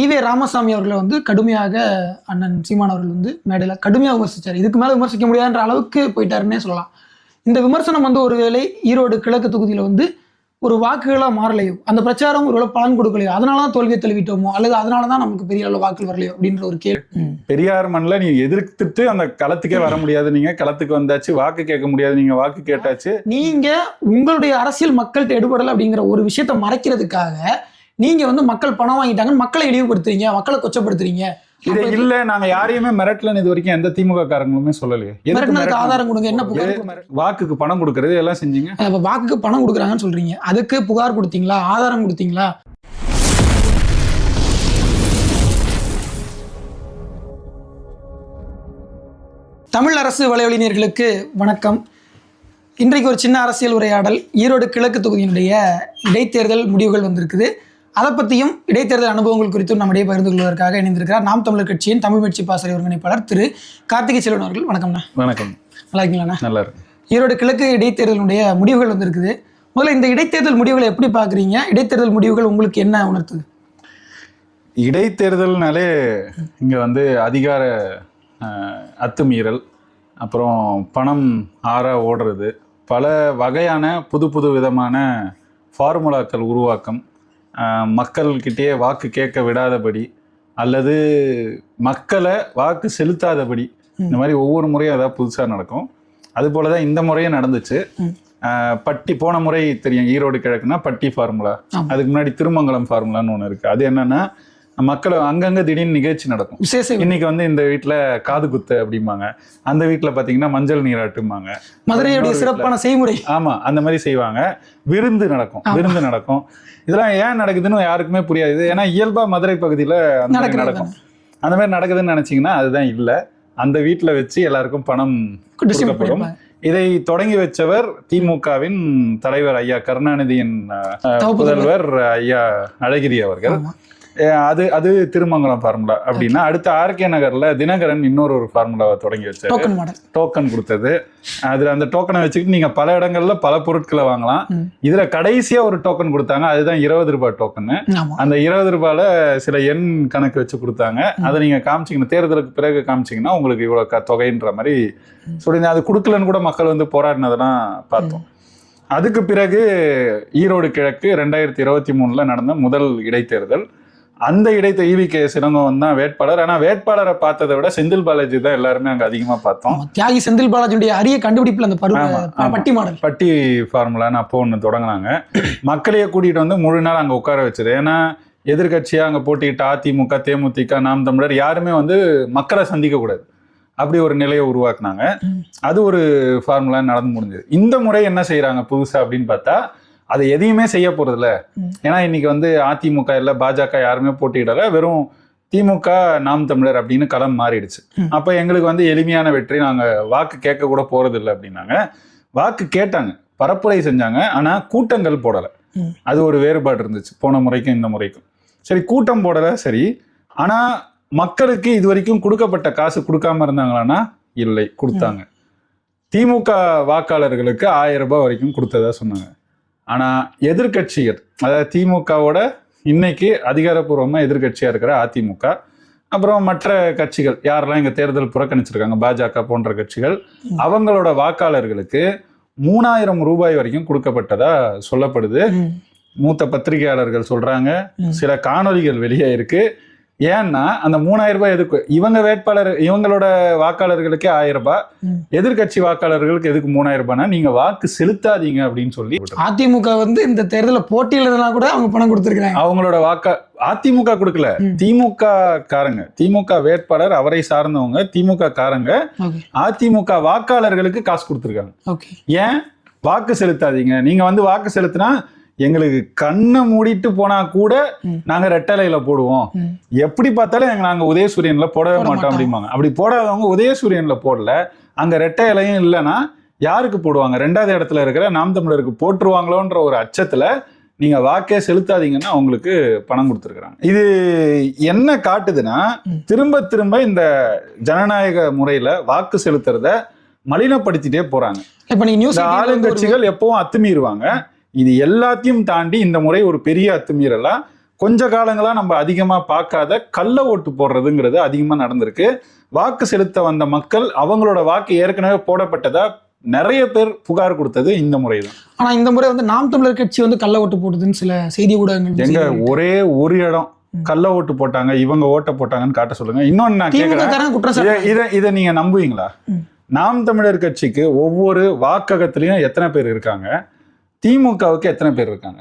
EV Ramasamy அவர்களை வந்து கடுமையாக அண்ணன் சீமான் அவர்கள் வந்து மேடையில் கடுமையாக விமர்சிச்சார். இதுக்கு மேலே விமர்சிக்க முடியாதுன்ற அளவுக்கு போயிட்டாருன்னே சொல்லலாம். இந்த விமர்சனம் வந்து ஒருவேளை ஈரோடு கிழக்கு தொகுதியில் வந்து ஒரு வாக்குகளாக மாறலையோ அந்த பிரச்சாரம் ஒருவேளை பலன் கொடுக்கலையோ அதனால தான் தோல்வியை தழுவிட்டோமோ அல்லது அதனால தான் நமக்கு பெரிய அளவு வாக்குகள் வரலையோ அப்படின்ற ஒரு கேள்வி. பெரியார் மண்ணில் நீ எதிர்த்துட்டு அந்த களத்துக்கே வர முடியாது நீங்க. களத்துக்கு வந்தாச்சு வாக்கு கேட்க முடியாது நீங்க வாக்கு கேட்டாச்சு. நீங்க உங்களுடைய அரசியல் மக்கள்கிட்ட எடுபடலை அப்படிங்கிற ஒரு விஷயத்த மறைக்கிறதுக்காக நீங்க வந்து மக்கள் பணம் வாங்கிட்டாங்கன்னு மக்களை இழிவுபடுத்துறீங்க மக்களை கொச்சப்படுத்துறீங்க. இது இல்ல நாங்க யாரையுமே மிரட்டலன்னு இது வரைக்கும் எந்த திமுக காரங்களுமே சொல்லலையே மிரட்டினதுக்கு? ஆதாரம் கொடுங்க என்ன புகார் வாக்குக்கு பணம் கொடுக்கறது எல்லாம் செஞ்சீங்க? இப்போ வாக்குக்கு பணம் கொடுக்குறாங்கன்னு சொல்றீங்க. அதுக்கு புகார் கொடுத்தீங்களா? ஆதாரம் கொடுத்தீங்களா? தமிழ் அரசு வலைவழிஞர்களுக்கு வணக்கம். இன்றைக்கு ஒரு சின்ன அரசியல் உரையாடல். ஈரோடு கிழக்கு தொகுதியினுடைய இடைத்தேர்தல் முடிவுகள் வந்திருக்குது. அதை பற்றியும் இடைத்தேர்தல் அனுபவங்கள் குறித்தும் நம்மிடையே பகிர்ந்து கொள்வதற்காக இணைந்திருக்கிறார் நாம் தமிழர் கட்சியின் தமிழ் வெற்றி பாசறை ஒருங்கிணைப்பாளர் திரு கார்த்திகை செல்வன் அவர்கள். வணக்கம்ண்ணா வணக்கம். நல்லா இருக்கீங்களாண்ணா நல்லா இருக்கு ஈரோடு கிழக்கு இடைத்தேர்தலுடைய முடிவுகள் வந்திருக்குது. முதல்ல இந்த இடைத்தேர்தல் முடிவுகளை எப்படி பார்க்குறீங்க? இடைத்தேர்தல் முடிவுகள் உங்களுக்கு என்ன உணர்த்துது? இடைத்தேர்தல்னாலே இங்க வந்து அதிகார அத்துமீறல் அப்புறம் பணம் ஆறா ஓடுறது பல வகையான புது புது விதமான ஃபார்முலாக்கள் உருவாக்கம் மக்கள்கிட்டயே வாக்கு கேட்க விடாதபடி அல்லது மக்களை வாக்கு செலுத்தாதபடி. இந்த மாதிரி ஒவ்வொரு முறையும் ஏதாவது புதுசாக நடக்கும். அதுபோல தான் இந்த முறையும் நடந்துச்சு. பட்டி போன முறை தெரியும் ஈரோடு கிழக்குனா பட்டி ஃபார்முலா. அதுக்கு முன்னாடி திருமங்கலம் ஃபார்முலான்னு ஒன்று இருக்குது அது என்னன்னா மக்கள் அங்கங்கே திடீர்னு நிகழ்ச்சி நடக்கும். விசேஷ இன்னைக்கு வந்து இந்த வீட்டில் காது குத்து அப்படிம்பாங்க. அந்த வீட்டில் பார்த்தீங்கன்னா மஞ்சள் நீராட்டும்பாங்க. மதுரையுடைய சிறப்பான செய்முறை. ஆமா அந்த மாதிரி செய்வாங்க. விருந்து நடக்கும் விருந்து நடக்கும். இதெல்லாம் ஏன் நடக்குதுன்னு யாருக்குமே புரியாது. ஏன்னா இயல்பா மதுரை பகுதியில நடக்கும். அந்த மாதிரி நடக்குதுன்னு நினைச்சீங்கன்னா அதுதான் இல்லை. அந்த வீட்டில் வச்சு எல்லாருக்கும் பணம் கொடுக்கப்படும். இதை தொடங்கி வச்சவர் திமுகவின் தலைவர் ஐயா கருணாநிதியின் புதல்வர். புதல்வர் ஐயா அழகிரி அவர்கள். அது அது திருமங்கலம் ஃபார்முலா அப்படின்னா அடுத்த ஆர்கே நகர்ல தினகரன் இன்னொரு ஒரு ஃபார்முலாவை தொடங்கி வச்சாரு. டோக்கன் மாடல் டோக்கன் கொடுத்தது. அதுல அந்த டோக்கனை வச்சுக்கிட்டு நீங்க பல இடங்கள்ல பல பொருட்களை வாங்கலாம். இதுல கடைசியா ஒரு டோக்கன் கொடுத்தாங்க. அதுதான் இருபது ரூபாய் டோக்கன் அந்த இருபது ரூபாயில சில எண் கணக்கு வச்சு கொடுத்தாங்க. அதை நீங்க காமிச்சீங்கன்னா தேர்தலுக்கு பிறகு காமிச்சீங்கன்னா உங்களுக்கு இவ்வளவு க- தொகைன்ற மாதிரி சொல்லியிருந்தேன் அது கொடுக்கலன்னு கூட மக்கள் வந்து போராடினதெல்லாம் பார்த்தோம். அதுக்கு பிறகு ஈரோடு கிழக்கு ரெண்டாயிரத்தி இருபத்தி மூணுல நடந்த முதல் இடைத்தேர்தல். அந்த இடைத்த ஈவி கே தான் வேட்பாளர். ஆனா வேட்பாளரை பார்த்ததை விட செந்தில் பாலாஜி தான் எல்லாருமே அங்க அதிகமா பார்த்தோம். தியாகி செந்தில் பாலாஜியுடைய அரிய கண்டுபிடிப்புல அந்த. பட்டி மாடல். பட்டி ஃபார்முலான்னு அப்போ ஒன்று தொடங்கினாங்க. மக்களையே கூட்டிகிட்டு வந்து முழு நாள் அங்கே உட்கார வச்சது. ஏன்னா எதிர்கட்சியாக அங்கே போட்டிக்கிட்ட அதிமுக தேமுதிக நாம் தமிழர் யாருமே வந்து மக்களை சந்திக்கக்கூடாது அப்படி ஒரு நிலையை உருவாக்குனாங்க. அது ஒரு ஃபார்முலா நடந்து முடிஞ்சது. இந்த முறை என்ன செய்கிறாங்க புதுசாக அப்படின்னு பார்த்தா அதை எதையுமே செய்ய போகிறதில்ல ம். ஏன்னா இன்னைக்கு வந்து அதிமுக இல்லை பாஜக யாருமே போட்டியிடல. வெறும் திமுக நாம் தமிழர் அப்படின்னு களம் மாறிடுச்சு. அப்போ எங்களுக்கு வந்து எளிமையான வெற்றி. நாங்கள் வாக்கு கேட்க கூட போகிறதில்ல அப்படின்னாங்க. வாக்கு கேட்டாங்க. பரப்புரை செஞ்சாங்க. ஆனா கூட்டங்கள் போடல. அது ஒரு வேறுபாடு இருந்துச்சு. போன முறைக்கும் இந்த முறைக்கும். சரி கூட்டம் போடல. சரி. ஆனா மக்களுக்கு இது வரைக்கும் கொடுக்கப்பட்ட காசு கொடுக்காம இருந்தாங்களான்னா இல்லை. கொடுத்தாங்க. திமுக வாக்காளர்களுக்கு ஆயிரம் ரூபாய் வரைக்கும் கொடுத்ததா சொன்னாங்க. ஆனா எதிர்க்கட்சிகள் அதாவது திமுகவோட இன்னைக்கு அதிகாரப்பூர்வமா எதிர்க்கட்சியா இருக்கிற அதிமுக அப்புறம் மற்ற கட்சிகள் யாரெல்லாம் இங்க தேர்தல் புறக்கணிச்சிருக்காங்க பாஜக போன்ற கட்சிகள் அவங்களோட வாக்காளர்களுக்கு மூணாயிரம் ரூபாய் வரைக்கும் கொடுக்கப்பட்டதா சொல்லப்படுது. மூத்த பத்திரிகையாளர்கள் சொல்றாங்க. சில காணொளிகள் வெளியே இருக்கு ஏன்னா அந்த மூணாயிரம் ரூபாய் எதுக்கு? இவங்க வேட்பாளர் இவங்களோட வாக்காளர்களுக்கே ஆயிரம் ரூபாய். ம். எதிர்க்கட்சி வாக்காளர்களுக்கு எதுக்கு மூணாயிரம் ரூபாய்னா நீங்க வாக்கு செலுத்தாதீங்க அப்படின்னு சொல்லி அதிமுக வந்து இந்த தேர்தலில் போட்டியிலதுனா கூட அவங்க பணம் கொடுத்துருக்காங்க அவங்களோட வாக்கா அதிமுக கொடுக்கல. திமுக காரங்க திமுக வேட்பாளர் அவரை சார்ந்தவங்க திமுக காரங்க அதிமுக வாக்காளர்களுக்கு காசு கொடுத்துருக்காங்க. ஏன்? வாக்கு செலுத்தாதீங்க. நீங்க வந்து வாக்கு செலுத்தினா எங்களுக்கு கண்ணை மூடிட்டு போனா கூட. நாங்க ரெட்டலையில போடுவோம். எப்படி பார்த்தாலும் எங்க நாங்க உதயசூரியன்ல போடவே போட மாட்டோம். அப்படிம்பாங்க அப்படி போடாதவங்க உதயசூரியன்ல போடல அங்க ரெட்டை இலையும் இல்லைன்னா யாருக்கு போடுவாங்க ரெண்டாவது இடத்துல இருக்கிற நாம் தமிழருக்கு போட்டுருவாங்களோன்ற ஒரு அச்சத்துல நீங்க வாக்கே செலுத்தாதீங்கன்னா அவங்களுக்கு பணம் கொடுத்துருக்குறாங்க இது என்ன காட்டுதுன்னா. திரும்ப திரும்ப இந்த ஜனநாயக முறையில வாக்கு செலுத்துறத மலினப்படுத்திட்டே போறாங்க ஆளுங்கட்சிகள் எப்பவும் அத்துமீறுவாங்க இது எல்லாத்தையும் தாண்டி இந்த முறை ஒரு பெரிய அத்துமீறலா கொஞ்ச காலங்களா நம்ம அதிகமா பார்க்காத கள்ள ஓட்டு போடுறதுங்கிறது அதிகமா நடந்திருக்கு. வாக்கு செலுத்த வந்த மக்கள் அவங்களோட வாக்கு ஏற்கனவே போடப்பட்டதா நிறைய பேர் புகார் கொடுத்தது இந்த முறை தான் ஆனா இந்த முறை வந்து நாம் தமிழர் கட்சி வந்து கள்ள ஓட்டு போடுதுன்னு சில செய்தி ஊடகங்கள் எங்க ஒரே ஒரு இடம் கள்ள ஓட்டு போட்டாங்க இவங்க ஓட்ட போட்டாங்கன்னு காட்ட சொல்லுங்க. இன்னொன்னு நான் குற்றம் இத-. இத நீங்க நம்புவீங்களா. நாம் தமிழர் கட்சிக்கு ஒவ்வொரு வாக்ககத்திலையும் எத்தனை பேர் இருக்காங்க? திமுகவுக்கு எத்தனை பேர் இருக்காங்க?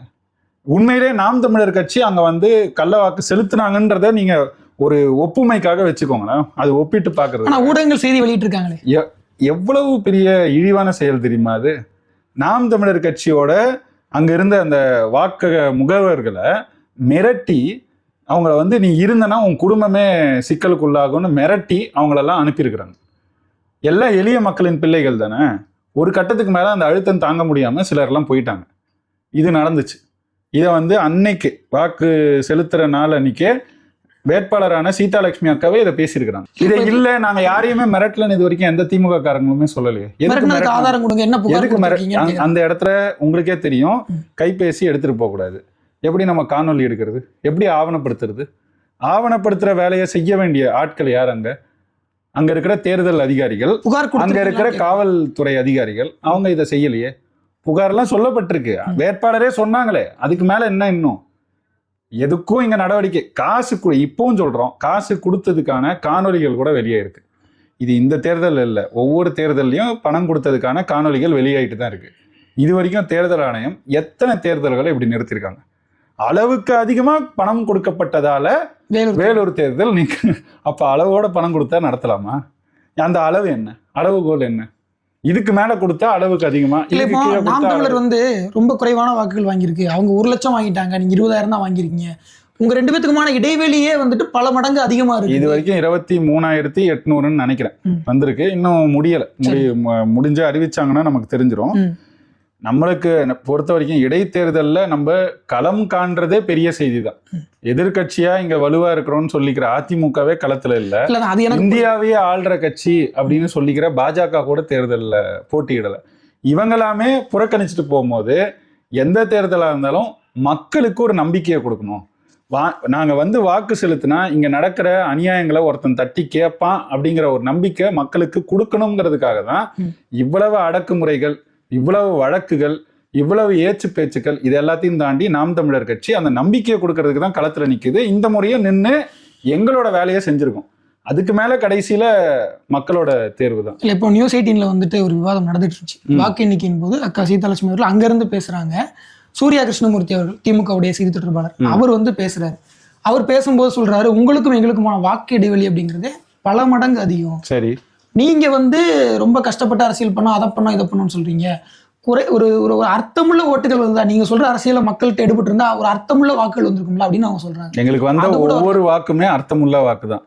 உண்மையிலே நாம் தமிழர் கட்சி அங்க வந்து கள்ள வாக்கு செலுத்துனாங்கன்றத நீங்க ஒரு ஒப்புமைக்காக வச்சுக்கோங்களேன். அது ஒப்பிட்டு பாக்குறது ஆனா ஊடகங்கள் செய்தி வெளியிட்டு இருக்காங்களே எ- எவ்வளவு பெரிய இழிவான செயல் தெரியுமா அது? நாம் தமிழர் கட்சியோட அங்க இருந்த அந்த வாக்கக முகவர்களை மிரட்டி அவங்கள வந்து நீ இருந்தனா உன் குடும்பமே சிக்கலுக்குள்ளாகும்னு மிரட்டி அவங்களெல்லாம் அனுப்பியிருக்கிறாங்க. எல்லாம் எளிய மக்களின் பிள்ளைகள் தானே? ஒரு கட்டத்துக்கு மேல அந்த அழுத்தம் தாங்க முடியாம சிலர்லாம் போயிட்டாங்க. இது நடந்துச்சு. இதை வந்து அன்னைக்கு வாக்கு செலுத்துற நாள் அன்னைக்கே வேட்பாளரான சீதாலட்சுமி அக்காவே இதை பேசியிருக்கிறாங்க. இதை இல்ல நாங்க யாரையுமே மிரட்டலன்னு இது வரைக்கும் எந்த திமுக காரங்களுமே சொல்லலையே. எதுக்கு? ஆதாரம் கொடுங்க என்ன புகார் எதுக்கு மிர- கொடுத்திருக்கீங்கன்னு அந்த- இடத்துல உங்களுக்கே தெரியும். கைபேசி எடுத்துட்டு போக கூடாது. எப்படி நம்ம காணொலி எடுக்கிறது? எப்படி ஆவணப்படுத்துறது? ஆவணப்படுத்துற வேலையை செய்ய வேண்டிய ஆட்கள் யார் அங்க? அங்க இருக்கிற தேர்தல் அதிகாரிகள் புகார் அங்க இருக்கிற காவல்துறை அதிகாரிகள் அவங்க இதை செய்யலையே. புகார்லாம் சொல்லப்பட்டிருக்கு. வேட்பாளரே சொன்னாங்களே. அதுக்கு மேல என்ன இன்னும்? எதுக்கும் இங்க நடவடிக்கை. காசு இப்பவும் சொல்றோம் காசு கொடுத்ததுக்கான காணொளிகள் கூட வெளியே இருக்கு இது இந்த தேர்தல் இல்லை. ஒவ்வொரு தேர்தல்லையும் பணம் கொடுத்ததுக்கான காணொளிகள் வெளியாயிட்டு தான் இருக்கு. இது வரைக்கும் தேர்தல் ஆணையம் எத்தனை தேர்தல்களை இப்படி நிறுத்தியிருக்காங்க? அளவுக்கு அதிகமா பணம் கொடுக்கப்பட்டதால வேலூர் தேர்தல். நீங்க அப்ப அளவோட பணம் கொடுத்தா நடத்தலாமா? அந்த அளவு என்ன? அளவுகோல் என்ன? இதுக்கு மேல கொடுத்தா அளவுக்கு அதிகமா? தமிழர் வந்து ரொம்ப குறைவான வாக்குகள் வாங்கியிருக்கு. அவங்க ஒரு லட்சம் வாங்கிட்டாங்க. நீங்க இருபதாயிரம் தான் வாங்கியிருக்கீங்க. உங்க ரெண்டு பேத்துக்குமான இடைவெளியே வந்துட்டு பல மடங்கு அதிகமா இது இருக்கு வரைக்கும் இருபத்தி மூணாயிரத்தி எட்நூறுன்னு நினைக்கிறேன். வந்திருக்கு. இன்னும் முடியல. முடி முடிஞ்சு அறிவிச்சாங்கன்னா நமக்கு தெரிஞ்சிரும். ம். நம்மளுக்கு பொறுத்த வரைக்கும் இடைத்தேர்தல்ல நம்ம களம் காண்றதே பெரிய செய்தி தான் எதிர்கட்சியா இங்க வலுவா இருக்கிறோம்னு சொல்லிக்கிற அதிமுகவே களத்துல இல்ல. அது எனக்கு இந்தியாவையே ஆள்ற கட்சி அப்படின்னு சொல்லிக்கிற பாஜக கூட தேர்தல்ல போட்டியிடல. இவங்களாமே புறக்கணிச்சுட்டு போகும்போது எந்த தேர்தலா இருந்தாலும் மக்களுக்கு ஒரு நம்பிக்கையை கொடுக்கணும். வா நாங்க வந்து வாக்கு செலுத்தினா இங்க நடக்கிற அநியாயங்களை ஒருத்தன் தட்டி கேட்பான் அப்படிங்கிற ஒரு நம்பிக்கை மக்களுக்கு கொடுக்கணுங்கிறதுக்காக தான். இவ்வளவு அடக்குமுறைகள் இவ்வளவு வழக்குகள் இவ்வளவு ஏச்சு பேச்சுக்கள் இது எல்லாத்தையும் தாண்டி நாம் தமிழர் கட்சி அந்த நம்பிக்கையை கொடுக்கறதுக்கு தான் களத்துல நிக்குது. இந்த முறையும் நின்று எங்களோட வேலையை செஞ்சிருக்கோம். அதுக்கு மேல கடைசியில மக்களோட தேர்வு தான். இல்ல இப்போ நியூஸ் எயிட்டீன்ல வந்துட்டு ஒரு விவாதம் நடந்துட்டு இருந்துச்சு. வாக்கு எண்ணிக்கையின் போது அக்கா சீதாலட்சுமி அவர்கள் அங்கிருந்து பேசுறாங்க. சூர்யா கிருஷ்ணமூர்த்தி அவர்கள் திமுகவுடைய செய்தி தொடர்பாளர். அவர் வந்து பேசுறாரு. அவர் பேசும்போது சொல்றாரு உங்களுக்கும் எங்களுக்குமான வாக்கு இடைவெளி அப்படிங்கிறது பல மடங்கு அதிகம். சரி. நீங்க வந்து ரொம்ப கஷ்டப்பட்டு அரசியல் பண்ணோம் அதை பண்ணோம் இதை பண்ணோம்னு சொல்றீங்க. குறை ஒரு ஒரு அர்த்தமுள்ள ஓட்டுகள் வந்தா நீங்க சொல்ற அரசியல மக்கள்கிட்ட எடுபட்டு இருந்தா ஒரு அர்த்தமுள்ள வாக்குகள் வந்திருக்கும்ல அப்படின்னு அவங்க சொல்றாங்க. எங்களுக்கு வந்த ஒவ்வொரு வாக்குமே அர்த்தமுள்ள வாக்கு தான்.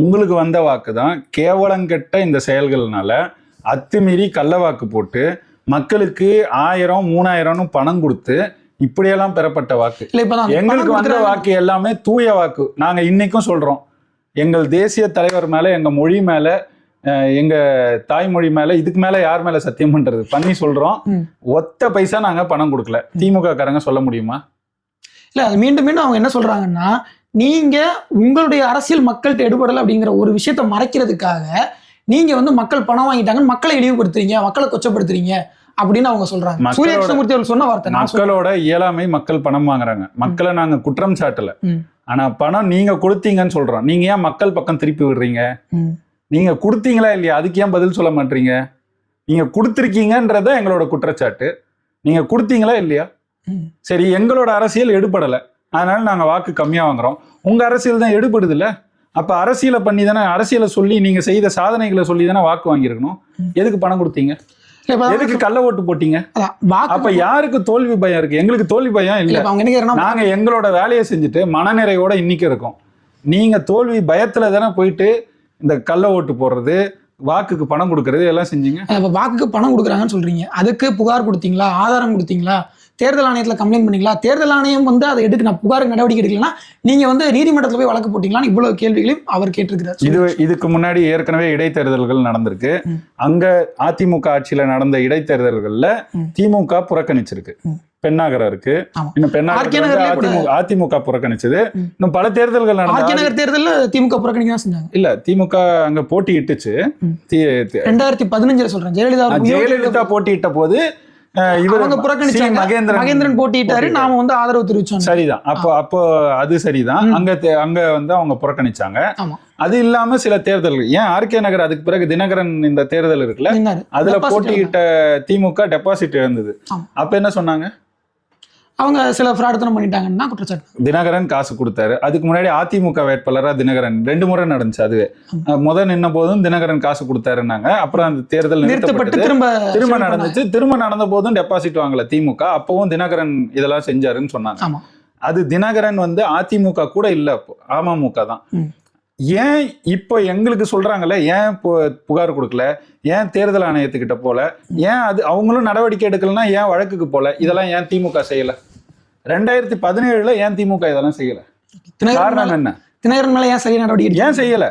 உங்களுக்கு வந்த வாக்கு தான் கேவலங்கெட்ட இந்த செயல்கள்னால அத்துமீறி கள்ள வாக்கு போட்டு மக்களுக்கு ஆயிரம் மூணாயிரம்னு பணம் கொடுத்து இப்படியெல்லாம் பெறப்பட்ட வாக்கு. எங்களுக்கு வந்த. வாக்கு எல்லாமே தூய வாக்கு. நாங்க இன்னைக்கும் சொல்றோம். எங்கள் தேசிய தலைவர் மேல எங்க மொழி மேல எங்க தாய்மொழி மேல இதுக்கு மேல யார் மேல சத்தியம் பண்றது? பண்ணி சொல்றோம். ஒத்த பைசா நாங்க பணம் கொடுக்கல. திமுக காரங்க சொல்ல முடியுமா? இல்ல அது மீண்டும் மீண்டும் அவங்க என்ன சொல்றாங்கன்னா நீங்க உங்களுடைய அரசியல் மக்கள்கிட்ட எடுபடல அப்படிங்கிற ஒரு விஷயத்த மறைக்கிறதுக்காக நீங்க வந்து மக்கள் பணம் வாங்கிட்டாங்கன்னு மக்களை இழிவுபடுத்துறீங்க மக்களை கொச்சப்படுத்துறீங்க அப்படின்னு அவங்க சொல்றாங்க. சூரிய கிருஷ்ணமூர்த்தி அவர்கள் சொன்ன வார்த்தை. மக்களோட இயலாமை மக்கள் பணம் வாங்குறாங்க. மக்களை நாங்க குற்றம் சாட்டல. ஆனா பணம் நீங்க கொடுத்தீங்கன்னு சொல்றோம். நீங்க ஏன் மக்கள் பக்கம் திருப்பி விடுறீங்க? நீங்க கொடுத்தீங்களா இல்லையா? அதுக்கு ஏன் பதில் சொல்ல மாட்டீங்க? நீங்க கொடுத்துருக்கீங்கன்றத எங்களோட குற்றச்சாட்டு. நீங்க கொடுத்தீங்களா இல்லையா. சரி எங்களோட அரசியல் எடுபடல. அதனால நாங்க வாக்கு கம்மியா வாங்குறோம். உங்க அரசியல் தான் எடுபடுது இல்ல அப்ப அரசியலை பண்ணி தானே அரசியலை சொல்லி நீங்க செய்த சாதனைகளை சொல்லி தானே வாக்கு வாங்கியிருக்கணும். எதுக்கு பணம் கொடுத்தீங்க? எதுக்கு கள்ள ஓட்டு போட்டீங்க? அப்ப யாருக்கு தோல்வி பயம் இருக்கு? எங்களுக்கு தோல்வி பயம் இல்ல நாங்க எங்களோட வேலையை செஞ்சுட்டு மனநிறைவோட இன்னைக்கு இருக்கோம். நீங்க தோல்வி பயத்துல தானே போயிட்டு இந்த கள்ள ஓட்டு போடுறது வாக்குக்கு பணம் கொடுக்கறது எல்லாம் செஞ்சீங்க? இப்ப வாக்குக்கு பணம் கொடுக்குறாங்கன்னு சொல்றீங்க. அதுக்கு புகார் கொடுத்தீங்களா? ஆதாரம் கொடுத்தீங்களா? தேர்தல் ஆணையத்துல கம்ப்ளைண்ட் பண்ணீங்களா? தேர்தல் ஆணையம் வந்து அதை எடுக்க நான் புகாருக்கு நடவடிக்கை எடுக்கலன்னா நீங்க வந்து நீதிமன்றத்துல போய் வழக்கு போட்டீங்களான்னு இவ்வளவு கேள்விகளையும் அவர் கேட்டிருக்கிறார். இது இதுக்கு முன்னாடி ஏற்கனவே இடைத்தேர்தல்கள் நடந்திருக்கு. அங்க அதிமுக ஆட்சியில நடந்த இடைத்தேர்தல்கள்ல. திமுக புறக்கணிச்சிருக்கு. பெண்ணாகரம் இருக்கு. இன்னும் பெண்ணாகரம் அதிமுக புறக்கணிச்சது. இன்னும் பல தேர்தல்கள் நகர் தேர்தலில் திமுக புறக்கணிக்க செஞ்சாங்க. இல்ல திமுக அங்க போட்டியிட்டுச்சு. ரெண்டாயிரத்தி பதினஞ்சுல சொல்றேன். ஜெயலலிதா ஜெயலலிதா போட்டியிட்ட போது சி. புறக்கணிச்சாங்க. மகேந்திரன் மகேந்திரன் போட்டியிட்டாரு. நாம வந்து ஆதரவு தெரிவிச்சோம். சரிதான். அப்போ அப்போ அது சரிதான். அங்க அங்க வந்து அவங்க புறக்கணிச்சாங்க. அது இல்லாம சில தேர்தல்கள் ஏன் ஆர்கே நகர் அதுக்கு பிறகு தினகரன் இந்த தேர்தல் இருக்குல்ல? அதுல போட்டியிட்ட திமுக டெபாசிட் இழந்தது. அப்ப என்ன சொன்னாங்க? அவங்க சில ஃப்ராடுத்தனம் பண்ணிட்டாங்கன்னு குற்றச்சாட்டு. தினகரன் காசு கொடுத்தாரு. அதுக்கு முன்னாடி அதிமுக வேட்பாளரா தினகரன். ரெண்டு முறை நடந்துச்சு அதுவே அஹ் முத நின்ன போதும் தினகரன் காசு கொடுத்தாருன்னாங்க. அப்புறம் அந்த தேர்தல் நிறுத்தப்பட்டு திரும்ப திரும்ப. நடந்துச்சு. திரும்ப நடந்த போதும் டெபாசிட் வாங்கல திமுக. அப்பவும் தினகரன் இதெல்லாம் செஞ்சாருன்னு சொன்னாங்க. அது தினகரன் வந்து அதிமுக கூட இல்ல அப்போ. அமமுக தான். ஏன் இப்போ எங்களுக்கு சொல்றாங்கல்ல ஏன் பு- புகார் கொடுக்கல ஏன் தேர்தல் ஆணையத்துக்கிட்ட போல ஏன் அது அவங்களும் நடவடிக்கை எடுக்கலன்னா ஏன் வழக்குக்கு போல இதெல்லாம் ஏன் திமுக செய்யல? ரெண்டாயிரத்தி பதினேழுல ஏன் திமுக இதெல்லாம் செய்யல? காரணம் என்ன? தினகரன் மேல ஏன் சரியா நடவடிக்கை? ஏன் செய்யல?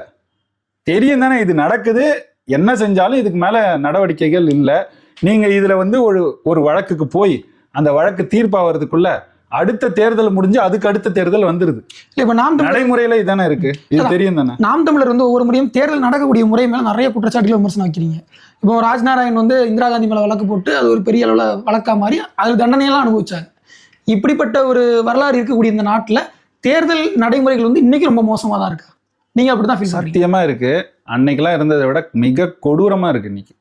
தெரியும் தானே இது நடக்குது என்ன செஞ்சாலும் இதுக்கு மேல நடவடிக்கைகள் இல்ல. நீங்க இதுல வந்து ஒரு ஒரு வழக்குக்கு போய் அந்த வழக்கு தீர்ப்பாகிறதுக்குள்ள அடுத்த தேர்தல் முடிஞ்சு அதுக்கு அடுத்த தேர்தல் வந்துருது. இல்ல இப்ப நாம் நடைமுறையில இதானே இருக்கு. இது. தெரியும் தானே? நாம் தமிழர் வந்து ஒவ்வொரு முறையும் தேர்தல் நடக்கக்கூடிய முறை மேல நிறைய குற்றச்சாட்டுகள் விமர்சனம் வைக்கிறீங்க இப்போ ராஜ்நாராயண் வந்து இந்திரா காந்தி மேல வழக்கு போட்டு அது ஒரு பெரிய அளவுல வழக்கா மாறி அது தண்டனையெல்லாம் அனுபவிச்சாங்க இப்படிப்பட்ட ஒரு வரலாறு இருக்கக்கூடிய இந்த நாட்டுல தேர்தல் நடைமுறைகள் வந்து இன்னைக்கு ரொம்ப மோசமா தான் இருக்கு. நீங்க அப்படிதான் ஃபீல் பண்றீங்க? சத்தியமா இருக்கு. அன்னைக்கெல்லாம் இருந்ததை விட மிக கொடூரமா இருக்கு இன்னைக்கு.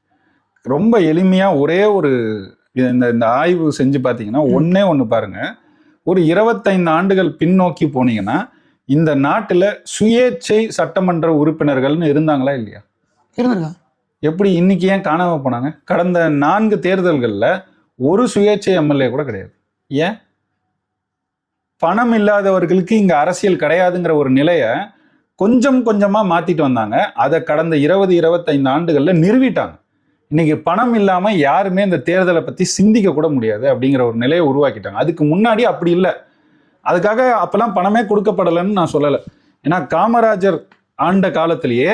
ரொம்ப எளிமையா ஒரே ஒரு இந்த இந்த ஆய்வு செஞ்சு பார்த்தீங்கன்னா ஒண்ணே ஒன்று பாருங்க. ஒரு இருபத்தைந்து ஆண்டுகள் பின்னோக்கி போனீங்கன்னா இந்த நாட்டுல சுயேட்சை சட்டமன்ற உறுப்பினர்கள்னு இருந்தாங்களா இல்லையா? இருந்திருக்கா எப்படி இன்னைக்கு ஏன் காணாம போனாங்க? கடந்த நான்கு தேர்தல்கள்ல ஒரு சுயேட்சை எம்எல்ஏ கூட கிடையாது. ஏன்? பணம் இல்லாதவர்களுக்கு இங்க அரசியல் கிடையாதுங்கிற ஒரு நிலைய கொஞ்சம் கொஞ்சமா மாத்திட்டு வந்தாங்க. அதை கடந்த இருபது இருபத்தைந்து ஆண்டுகள்ல நிறுவிட்டாங்க. இன்னைக்கு பணம் இல்லாம யாருமே இந்த தேர்தலை பத்தி சிந்திக்க கூட முடியாது அப்படிங்கிற ஒரு நிலையை உருவாக்கிட்டாங்க. அதுக்கு முன்னாடி அப்படி இல்லை. அதுக்காக அப்பெல்லாம் பணமே கொடுக்கப்படலைன்னு நான் சொல்லலை. ஏன்னா காமராஜர் ஆண்ட காலத்திலேயே.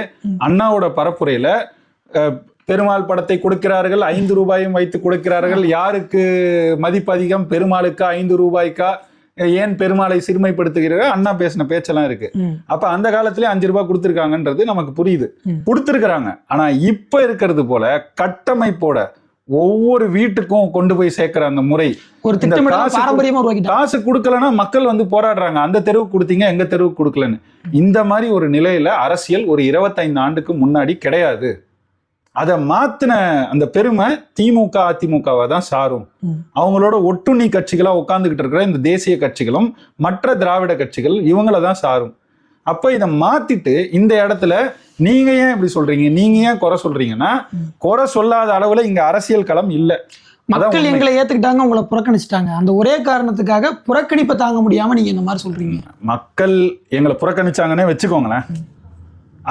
அண்ணாவோட பரப்புரையில பெருமாள் படத்தை கொடுக்கிறார்கள் ஐந்து ரூபாயும் வைத்து கொடுக்கிறார்கள். யாருக்கு மதிப்பு அதிகம் பெருமாளுக்கா? ஐந்து ரூபாய்க்கா? ஏன் பெருமாளை சிறுமைப்படுத்துகிறார்கள் அண்ணா பேசின பேச்செல்லாம் இருக்கு. அப்ப அந்த காலத்திலே அஞ்சு ரூபாய் கொடுத்துருக்காங்கன்றது நமக்கு புரியுது. கொடுத்துருக்குறாங்க. ஆனா இப்ப இருக்கிறது போல கட்டமைப்போட ஒவ்வொரு வீட்டுக்கும் கொண்டு போய் சேர்க்கிற அந்த முறை ஒரு காசு கொடுக்கலன்னா மக்கள் வந்து போராடுறாங்க. அந்த தெருவுக்கு கொடுத்தீங்க எங்க தெருவுக்கு கொடுக்கலன்னு. இந்த மாதிரி ஒரு நிலையில அரசியல் ஒரு இருபத்தைந்து ஆண்டுக்கு முன்னாடி கிடையாது. அதை மாத்தின அந்த பெருமை திமுக அதிமுகவை தான் சாரும். அவங்களோட ஒட்டுண்ணி கட்சிகளா உட்கார்ந்துகிட்டு இருக்கிற இந்த தேசிய கட்சிகளும் மற்ற திராவிட கட்சிகள் இவங்கள தான் சாரும். அப்ப இதை மாத்திட்டு இந்த இடத்துல நீங்க ஏன் இப்படி சொல்றீங்க? நீங்க ஏன் குறை சொல்றீங்கன்னா. குறை சொல்லாத அளவுல இங்க அரசியல் களம் இல்ல. மக்கள். எங்களை ஏத்துக்கிட்டாங்க உங்களை புறக்கணிச்சிட்டாங்க. அந்த ஒரே காரணத்துக்காக புறக்கணிப்பை தாங்க முடியாம நீங்க இந்த மாதிரி சொல்றீங்க. மக்கள் எங்களை புறக்கணிச்சாங்கன்னே வச்சுக்கோங்களேன்.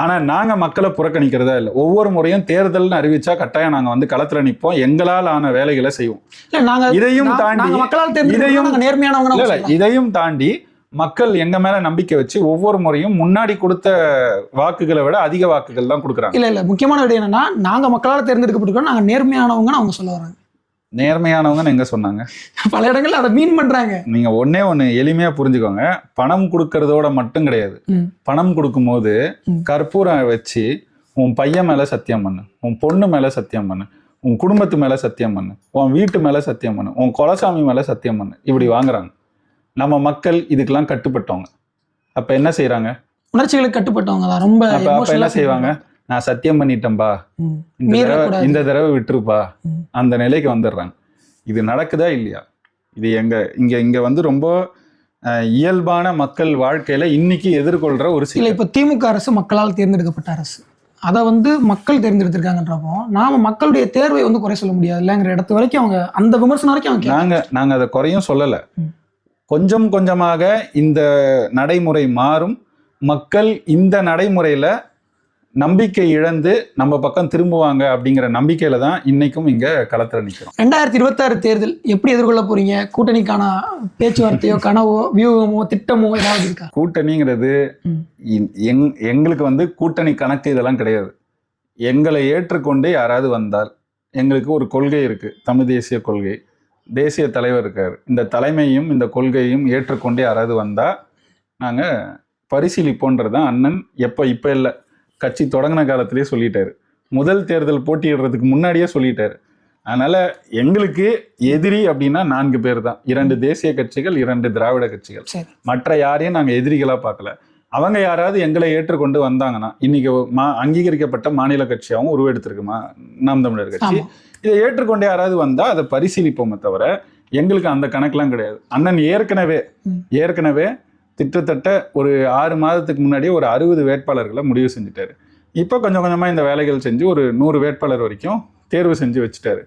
ஆனா நாங்க மக்களை புறக்கணிக்கிறதா இல்லை. ஒவ்வொரு முறையும் தேர்தல்னு அறிவிச்சா கட்டாயம் நாங்க வந்து களத்துல நிற்போம் எங்களால் ஆன வேலைகளை செய்வோம். இதையும் தாண்டி மக்களால் இதையும் நேர்மையானவங்க இல்ல, இதையும் தாண்டி மக்கள் எங்க மேல நம்பிக்கை வச்சு ஒவ்வொரு முறையும் முன்னாடி கொடுத்த வாக்குகளை விட அதிக வாக்குகள் தான் கொடுக்குறாங்க. இல்ல இல்ல முக்கியமான விட என்னன்னா நாங்க மக்களால் தேர்ந்தெடுக்கப்பட்டிருக்கோம் நாங்க நேர்மையானவங்கன்னு அவங்க சொல்ல வராங்க நேர்மையானவங்கன்னு எங்க சொன்னாங்க? பல இடங்கள்ல அதை மீன் பண்றாங்க. நீங்க ஒண்ணே ஒண்ணு எளிமையா புரிஞ்சுக்கோங்க. பணம் கொடுக்கறதோட மட்டும் கிடையாது. பணம் கொடுக்கும்போது. கற்பூரம் வச்சு உன் பையன் மேல சத்தியம் பண்ணு. உன் பொண்ணு மேல சத்தியம் பண்ணு. உன் குடும்பத்து மேல சத்தியம் பண்ணு. உன் வீட்டு மேல சத்தியம் பண்ணு. உன் குலசாமி மேல சத்தியம் பண்ணு. இப்படி வாங்குறாங்க. நம்ம மக்கள் இதுக்கெல்லாம் கட்டுப்பட்டவங்க. அப்ப என்ன செய்றாங்க? உணர்ச்சிகளுக்கு கட்டுப்பட்டவங்க ரொம்ப அப்ப என்ன செய்வாங்க? நான் சத்தியம் பண்ணிட்டேன்பா. இந்த தடவை. இந்த தடவை விட்டுருப்பா. அந்த நிலைக்கு வந்துடுறாங்க இது நடக்குதா இல்லையா இது எங்க இங்க இங்க வந்து ரொம்ப இயல்பான மக்கள் வாழ்க்கையில இன்னைக்கு எதிர்கொள்ற ஒரு சில இப்ப திமுக அரசு மக்களால் தேர்ந்தெடுக்கப்பட்ட அரசு அதை வந்து மக்கள் தேர்ந்தெடுத்திருக்காங்கன்றப்போ நாம மக்களுடைய தேர்வை வந்து குறை சொல்ல முடியாது இல்லைங்கிற இடத்து வரைக்கும் அவங்க அந்த விமர்சனம் வரைக்கும் அவங்க. நாங்க நாங்க அதை குறையும் சொல்லல. கொஞ்சம் கொஞ்சமாக இந்த நடைமுறை மாறும் மக்கள் இந்த நடைமுறையில நம்பிக்கை இழந்து நம்ம பக்கம் திரும்புவாங்க அப்படிங்கிற நம்பிக்கையில தான் இன்னைக்கும் இங்க களத்துல நிக்கிறோம். ரெண்டாயிரத்தி இருபத்தாறு தேர்தல் எப்படி எதிர்கொள்ள போறீங்க? கூட்டணிக்கான பேச்சுவார்த்தையோ கனவோ வியூகமோ திட்டமோ ஏதாவது இருக்கா? கூட்டணிங்கிறது எங் எங்களுக்கு வந்து கூட்டணி கணக்கு இதெல்லாம் கிடையாது. எங்களை ஏற்றுக்கொண்டு யாராவது வந்தால் எங்களுக்கு ஒரு கொள்கை இருக்கு. தமிழ் தேசிய கொள்கை. தேசிய தலைவர் இருக்கார். இந்த தலைமையும் இந்த கொள்கையும் ஏற்றுக்கொண்டு யாராவது வந்தா நாங்க பரிசீலிப்போன்றது தான் அண்ணன். எப்போ இப்போ இல்லை. கட்சி தொடங்கின காலத்திலேயே சொல்லிட்டாரு. முதல் தேர்தல் போட்டியிடுறதுக்கு முன்னாடியே சொல்லிட்டாரு. அதனால எங்களுக்கு எதிரி அப்படின்னா நான்கு பேர் தான் இரண்டு தேசிய கட்சிகள் இரண்டு திராவிட கட்சிகள். மற்ற யாரையும் நாங்க எதிரிகளா பார்க்கல. அவங்க யாராவது எங்களை ஏற்றுக்கொண்டு வந்தாங்கன்னா இன்னைக்கு மா அங்கீகரிக்கப்பட்ட மாநில கட்சியாகவும் உருவெடுத்திருக்குமா? நாம் தமிழர் கட்சி. இதை ஏற்றுக்கொண்டு யாராவது வந்தா அதை பரிசீலிப்போமே தவிர எங்களுக்கு அந்த கணக்கெல்லாம் கிடையாது. அண்ணன் ஏற்கனவே. ஏற்கனவே திட்டத்தட்ட ஒரு ஆறு மாதத்துக்கு முன்னாடியே ஒரு அறுபது வேட்பாளர்களை முடிவு செஞ்சுட்டாரு. இப்போ கொஞ்சம் கொஞ்சமா இந்த வேலைகள் செஞ்சு ஒரு நூறு வேட்பாளர் வரைக்கும் தேர்வு செஞ்சு வச்சுட்டாரு.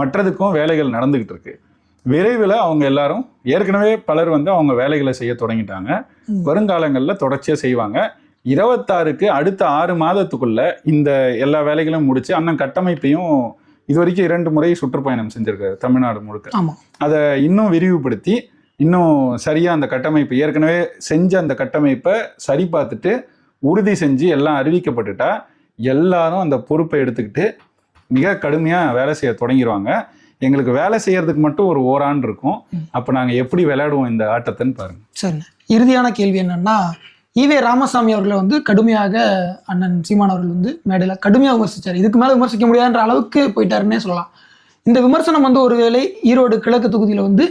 மற்றதுக்கும் வேலைகள் நடந்துகிட்டு இருக்கு. விரைவில் அவங்க எல்லாரும் ஏற்கனவே பலர் வந்து அவங்க வேலைகளை செய்ய தொடங்கிட்டாங்க. வருங்காலங்களில் தொடர்ச்சியாக செய்வாங்க. இருபத்தாறுக்கு அடுத்த ஆறு மாதத்துக்குள்ள இந்த எல்லா வேலைகளும் முடிச்சு அண்ணன் கட்டமைப்பையும் இது வரைக்கும் இரண்டு முறை சுற்றுப்பயணம் செஞ்சிருக்காரு தமிழ்நாடு முழுக்க. அதை இன்னும் விரிவுபடுத்தி இன்னும் சரியா அந்த கட்டமைப்பு ஏற்கனவே செஞ்ச அந்த கட்டமைப்பை சரி பார்த்துட்டு உறுதி செஞ்சு எல்லாம் அறிவிக்கப்பட்டுட்டா எல்லாரும் அந்த பொறுப்பை எடுத்துக்கிட்டு மிக கடுமையா வேலை செய்ய தொடங்கிடுவாங்க எங்களுக்கு வேலை செய்யறதுக்கு மட்டும் ஒரு ஓராண்டு இருக்கும். அப்ப நாங்க எப்படி விளையாடுவோம் இந்த ஆட்டத்தைன்னு பாருங்க. சரிண்ணே. இறுதியான கேள்வி என்னன்னா ஈவே ராமசாமி அவர்களை வந்து கடுமையாக அண்ணன் சீமான் அவர்கள் வந்து மேடையில் கடுமையாக விமர்சிச்சார். இதுக்கு மேலே விமர்சிக்க முடியாதுன்ற அளவுக்கு போயிட்டாருன்னே சொல்லலாம். இந்த விமர்சனம் வந்து ஒருவேளை ஈரோடு கிழக்கு தொகுதியில் வந்து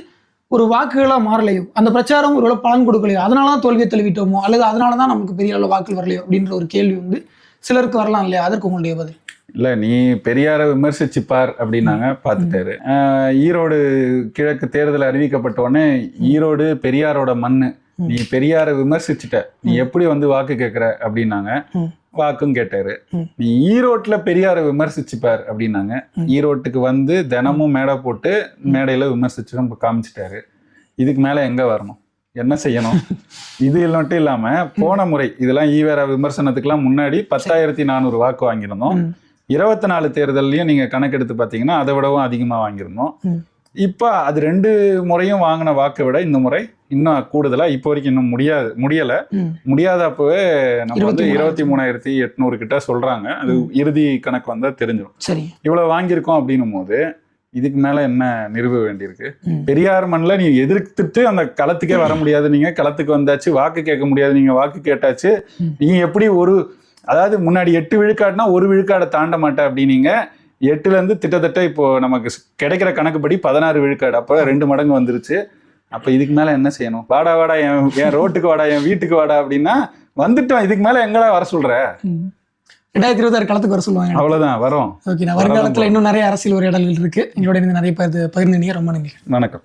ஒரு வாக்குகளாக மாறலையோ? அந்த பிரச்சாரம் ஒருவேளை பலன் கொடுக்கலையோ? அதனால தான் தோல்வியை தழுவிட்டோமோ? அல்லது அதனால தான் நமக்கு பெரிய அளவு வாக்குகள் வரலையோ? அப்படின்ற ஒரு கேள்வி வந்து சிலருக்கு வரலாம் இல்லையா? அதற்கு உங்களுடைய பதில். இல்ல நீ பெரியாரை விமர்சிச்சுப்பார் அப்படின்னாங்க பார்த்துட்டாரு ஈரோடு கிழக்கு தேர்தல் அறிவிக்கப்பட்ட உடனே ஈரோடு பெரியாரோட மண்ணு. நீ பெரியாரை விமர்சிச்சுட்ட. நீ எப்படி வந்து வாக்கு கேட்குற அப்படின்னாங்க. வாக்கும் கேட்டாரு. நீ ஈரோட்ல பெரியாரை விமர்சிச்சுப்பார் அப்படின்னாங்க. ஈரோட்டுக்கு வந்து தினமும் மேடை போட்டு மேடையில விமர்சிச்சு நம்ம காமிச்சிட்டாரு. இதுக்கு மேல எங்க வரணும்? என்ன செய்யணும்? இது மட்டும் இல்லாம போன முறை இதெல்லாம் ஈவேரா விமர்சனத்துக்குலாம் முன்னாடி பத்தாயிரத்தி நானூறு வாக்கு வாங்கியிருந்தோம். இருபத்தி நாலு தேர்தல்லையும் நீங்க கணக்கெடுத்து பார்த்தீங்கன்னா அதை விடவும் அதிகமா வாங்கியிருந்தோம். இப்போ அது ரெண்டு முறையும் வாங்கின வாக்கை விட இந்த முறை இன்னும் கூடுதலா இப்போ வரைக்கும் இன்னும் முடியாது முடியல. ம். முடியாதப்பவே நம்ம வந்து 23,000 இருபத்தி மூணாயிரத்தி எட்நூறு கிட்ட சொல்றாங்க. அது இறுதி கணக்கு வந்தா தெரிஞ்சிடும். சரி. இவ்வளவு வாங்கியிருக்கோம் அப்படின்னும் போது இதுக்கு மேல என்ன நிறுவ வேண்டியிருக்கு. பெரியார் மண்ணில் நீ எதிர்த்துட்டு அந்த களத்துக்கே வர முடியாது. நீங்க களத்துக்கு வந்தாச்சு வாக்கு கேட்க முடியாது நீங்க வாக்கு கேட்டாச்சு. நீங்க எப்படி ஒரு அதாவது முன்னாடி எட்டு விழுக்காடுனா ஒரு விழுக்காடை தாண்ட மாட்டேன் அப்படின்னீங்க. எட்டுல இருந்து கிட்டத்தட்ட இப்போ நமக்கு கிடைக்கிற கணக்குப்படி பதினாறு விழுக்காடு. அப்போ ரெண்டு மடங்கு வந்துருச்சு. அப்ப இதுக்கு மேல என்ன செய்யணும்? வாடா வாடா என் என் ரோட்டுக்கு வாடா என் வீட்டுக்கு வாடா அப்படின்னா வந்துட்டோம் இதுக்கு மேல எங்கடா வர சொல்ற. ரெண்டாயிரத்தி இருபத்தாறு களத்துக்கு வர சொல்லுவாங்க. அவ்வளவுதான் வரோம். ஓகே நான் வருங்காலத்தில் இன்னும் நிறைய அரசியல் உரையாடல்கள் இருக்கு. எங்களோட இருந்து நிறைய பகிர்ந்து பகிர்ந்து ரொம்ப நன்றி. வணக்கம்.